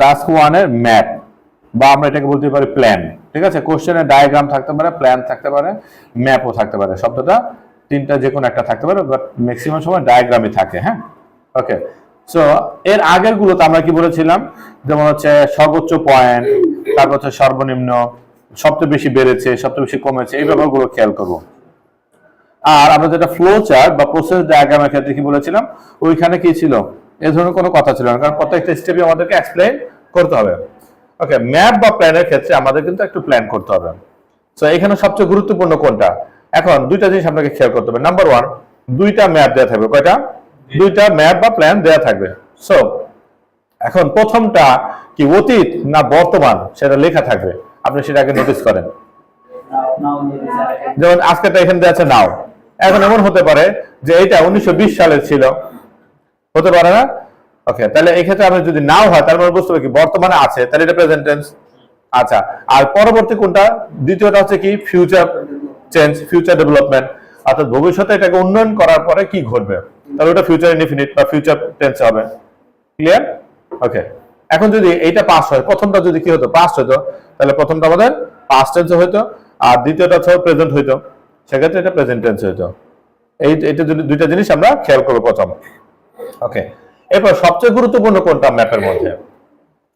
Task ওয়ানের map বা আমরা এটাকে বলতে পারি প্ল্যান ঠিক আছে? কোশ্চেনের ডায়াগ্রাম থাকতে পারে প্ল্যান থাকতে পারে ম্যাপও থাকতে পারে। শব্দটা তিনটা যে কোনো একটা থাকতে পারে বাট ম্যাক্সিমাম সময় ডায়াগ্রামই থাকে হ্যাঁ? ওকে সো এর আগের গুলোতে আমরা কি বলেছিলাম? যেমন হচ্ছে সর্বোচ্চ পয়েন্ট তারপর হচ্ছে সর্বনিম্ন, সবচেয়ে বেশি বেড়েছে, সবচেয়ে বেশি কমেছে, এই ব্যাপারগুলো খেয়াল করব। আর আমরা যেটা ফ্লো চার্ট বা প্রসেস ডায়াগ্রামের ক্ষেত্রে কি বলেছিলাম? ওইখানে কি ছিল? এই ধরনের কোনো কথা ছিল না, কারণ প্রত্যেকটা স্টেপে আমাদেরকে এক্সপ্লেইন করতে হবে। ওকে ম্যাপ বা প্ল্যানের ক্ষেত্রে আমাদের কিন্তু একটু প্ল্যান করতে হবে। সো এখানে সবচেয়ে গুরুত্বপূর্ণ কোনটা? এখন দুইটা জিনিস আপনাকে খেয়াল করতে হবে। নাম্বার ওয়ান দুইটা ম্যাপ দেওয়া থাকবে। কয়টা? দুইটা ম্যাপ বা প্ল্যান দেওয়া থাকবে। সো এখন প্রথমটা কি অতীত না বর্তমান? সেটা লেখা থাকবে। আপনি সেটা আগে নোটিস করেন। যেমন আজকেটা এখানে দেওয়া আছে নাও এখন এমন হতে পারে যে এটা উনিশশো সালের ছিল। হতে পারে না? ওকে তাহলে এই ক্ষেত্রে আমরা যদি নাও হয়, তার মানে বুঝতে কি বর্তমানে আছে, তাহলে এটা প্রেজেন্ট টেন্স আচ্ছা। আর পরবর্তী কোনটা? দ্বিতীয়টা হচ্ছে কি ফিউচার চেঞ্জ ফিউচার ডেভেলপমেন্ট অর্থাৎ ভবিষ্যতে এটাকে উন্নয়ন করার পরে কি ঘটবে? তাহলে ওটা ফিউচার ইনডিফিনিট বা ফিউচার টেন্স হবে। ক্লিয়ার ওকে এখন যদি এইটা পাস হয়, প্রথমটা যদি কি হতো? পাস হতো তাহলে প্রথমটা আমাদের পাস্ট টেন্স হইতো, আর দ্বিতীয়টা হচ্ছে প্রেজেন্ট হইতো। সেক্ষেত্রে এটা প্রেজেন্ট টেন্স হইতো। এই এটা যদি দুইটা জিনিস আমরা খেয়াল করব প্রথম। ওকে এরপর সবচেয়ে গুরুত্বপূর্ণ কোনটা ম্যাপের মধ্যে?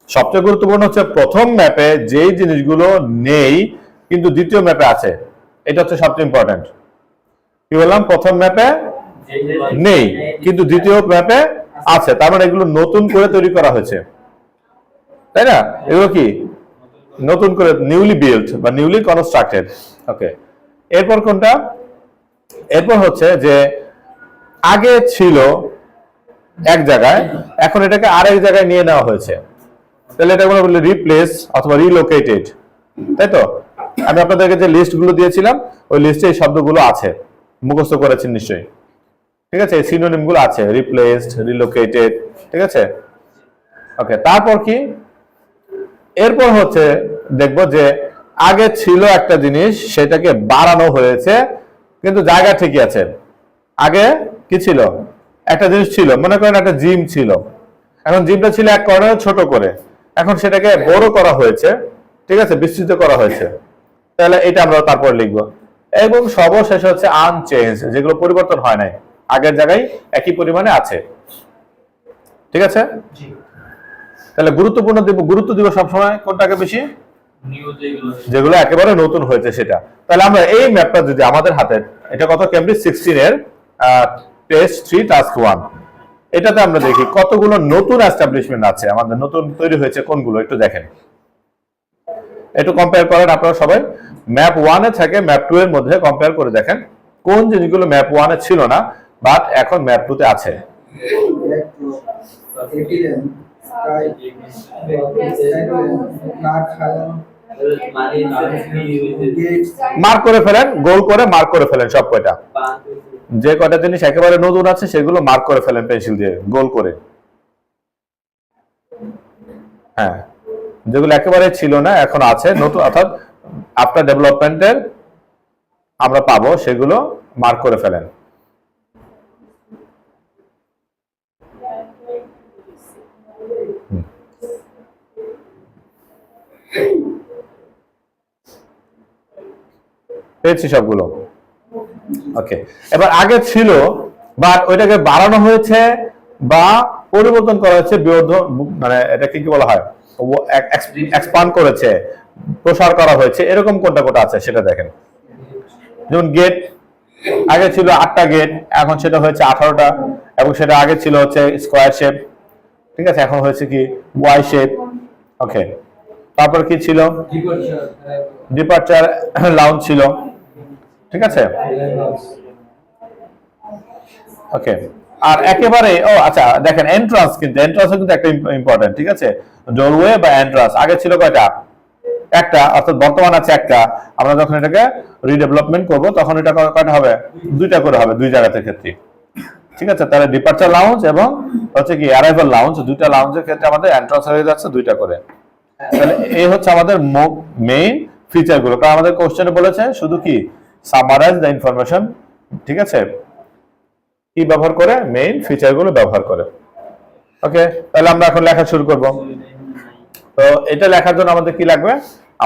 সবচেয়ে গুরুত্বপূর্ণ হচ্ছে প্রথম ম্যাপে যেই জিনিসগুলো নেই, কিন্তু দ্বিতীয় ম্যাপে আছে। এটা হচ্ছে সবচেয়ে ইম্পর্টেন্ট কি বললাম? প্রথম ম্যাপে নেই, কিন্তু দ্বিতীয় ম্যাপে আছে। তার মানে এগুলো নতুন করে তৈরি করা হয়েছে। তাই না? এগুলো কি? নতুন করে নিউলি বিল্ড বা নিউলি কনস্ট্রাক্টেড ওকে এরপর কোনটা? এরপর হচ্ছে যে আগে ছিল এক জায়গায়। এখন এটাকে আরেক জায়গায় নিয়ে নেওয়া হয়েছে। তাহলে এটা বলে রিপ্লেস অথবা রিলোকেটেড তাই তো? আমি আপনাদেরকে যে লিস্টগুলো দিয়েছিলাম, ওই লিস্টে এই শব্দগুলো আছে। মুখস্থ করেছেন নিশ্চয়ই। ঠিক আছে? এই সিনোনিমগুলো আছে রিপ্লেসড রিলোকেটেড ঠিক আছে? ওকে তারপর কি? এরপর হচ্ছে দেখব যে আগে ছিল একটা জিনিস, সেটাকে বাড়ানো হয়েছে, কিন্তু জায়গা ঠিকই আছে। আগে কি ছিল? একটা জিনিস ছিল মনে করেন একটা জিম ছিল। এখন জিমটা ছিল এক কর্নারে ছোট করে। এখন সেটাকে বড় করা হয়েছে ঠিক আছে? বিস্তৃত করা হয়েছে। তাহলে এটা আমরা তারপর লিখব। এবং সর্বশেষ হচ্ছে আনচেঞ্জ যেগুলো পরিবর্তন হয় নাই। আগের জায়গায় একই পরিমাণে আছে। ঠিক আছে? তাহলে গুরুত্বপূর্ণ দিব গুরুত্ব দিব সবসময় কোনটাকে বেশি? যেগুলো একেবারে নতুন হয়েছে সেটা। তাহলে আমরা এই ম্যাপটা যদি আমাদের হাতে এটা কত? ক্যামব্রিজ সিক্সটিন এর টেস্ট থ্রি টাস্ক ওয়ান এটাতে আমরা দেখি কতগুলো নতুন এস্টাবলিশমেন্ট আছে। আমাদের নতুন তৈরি হয়েছে কোনগুলো একটু দেখেন। একটু কম্পেয়ার করেন আপনারা সবাই। ম্যাপ ওয়ানে থেকে ম্যাপ টু এর মধ্যে কম্পেয়ার করে দেখেন। কোন জিনিসগুলো ম্যাপ ওয়ানে ছিল না বাট এখন ম্যাপ টু তে আছে। মার্ক করে ফেলেন গোল করে মার্ক করে ফেলেন সব কয়টা যে কটা জিনিস একেবারে নতুন আছে, সেগুলো মার্ক করে ফেলেন পেন্সিল দিয়ে, গোল করে। হ্যাঁ যেগুলো একেবারে ছিল না, এখন আছে, নতুন, অর্থাৎ আফটার ডেভেলপমেন্টের আমরা পাবো, সেগুলো মার্ক করে ফেলেন। পেয়েছি সবগুলো। ওকে এবার আগে ছিল বাট ওইটাকে বাড়ানো হয়েছে বা পরিবর্তন করা হয়েছে বিরোধ মানে এটাকে কি বলা হয়? এক্সপান্ড করেছে প্রসার করা হয়েছে। এরকম কোনটা কোনটা আছে সেটা দেখেন। যেমন গেট আগে ছিল আটটা গেট এখন সেটা হয়েছে আঠারোটা এবং সেটা আগে ছিল হচ্ছে স্কোয়ার শেপ ঠিক আছে? এখন হয়েছে কি ওয়াই শেপ ওকে তারপর কি ছিল? ডিপার্চার লাউঞ্জ ছিল। ঠিক আছে? ওকে আর একেবারে, ও আচ্ছা দেখেন এন্ট্রান্স কিন্তু এন্ট্রান্স কিন্তু একটা ইম্পর্টেন্ট ঠিক আছে? ডোরওয়ে বা এন্ট্রান্স আগে ছিল কয়টা? একটা, অর্থাৎ বর্তমান আছে একটা। আমরা যখন এটাকে রিডেভেলপমেন্ট করব, তখন এটা কয়টা হবে? দুইটা করে হবে, দুই জায়গাতে ক্ষেত্রে। ঠিক আছে? তাহলে ডিপার্চার লাউঞ্জ এবং হচ্ছে কি অ্যারাইভাল লাউঞ্জ দুইটা লাউঞ্জের ক্ষেত্রে আমাদের এন্ট্রান্স হয়ে যাচ্ছে দুইটা করে। তাহলে এই হচ্ছে আমাদের মেইন ফিচারগুলো। কারণ আমাদের কোশ্চেনে বলেছে, শুধু কি? সামারাইজ দ্য ইনফরমেশন ঠিক আছে? কি ব্যবহার করে? মেইন ফিচারগুলো ব্যবহার করে। ওকে তাহলে আমরা এখন লেখা শুরু করব। তো এটা লেখার জন্য আমাদের কি লাগবে?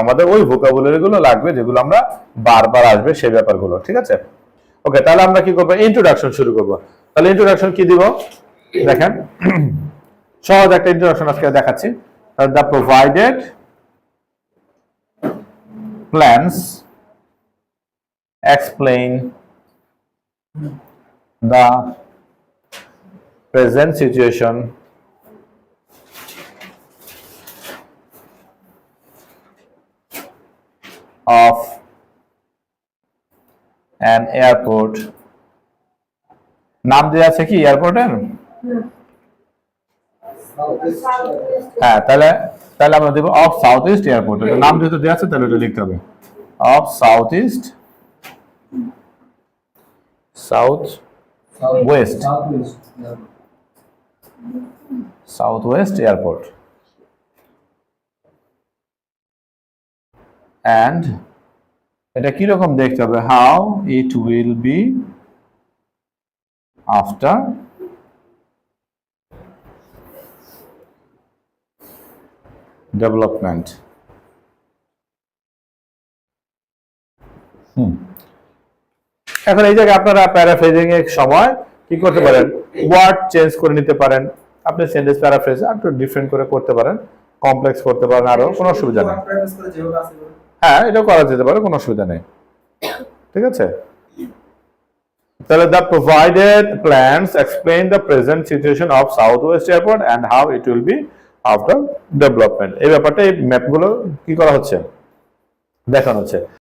আমাদের ওই ভোকাবুলারি গুলো লাগবে যেগুলো আমরা বারবার আসবে সেই ব্যাপারগুলো, ঠিক আছে? ওকে তাহলে আমরা কি করব? ইন্ট্রোডাকশন শুরু করব। তাহলে ইন্ট্রোডাকশন কি দিব? দেখেন, সহজ একটা ইন্ট্রোডাকশন আজকে দেখাচ্ছি। The provided plans explain the present situation. of an airport. নাম দেওয়া আছে কি এয়ারপোর্টের হ্যাঁ তাহলে তাহলে আমরা দেবো অফ সাউথ ইস্ট এয়ারপোর্ট নাম যেহেতু দেওয়া আছে, তাহলে এটা লিখতে হবে। Of south east south. Southwest. Yeah. South west airport and এটা কীরকম দেখতে হবে how it will be after development hmm এখন এই জায়গায় আপনারা প্যারাফ্রেজিং এর সময় কি করতে পারেন? ওয়ার্ড চেঞ্জ করে নিতে পারেন। আপনি সেন্টেন্স প্যারাফ্রেজ একটু ডিফারেন্ট করে করতে পারেন। কমপ্লেক্স করতে পারেন আরও কোনো অসুবিধা নেই। হ্যাঁ এটা করা যেতে পারে কোনো অসুবিধা নেই। ঠিক আছে? তাহলে the provided plans explain the present situation of south west airport and how it will be after development এই ব্যাপারটা এই ম্যাপগুলো কি করা হচ্ছে? দেখানো হচ্ছে।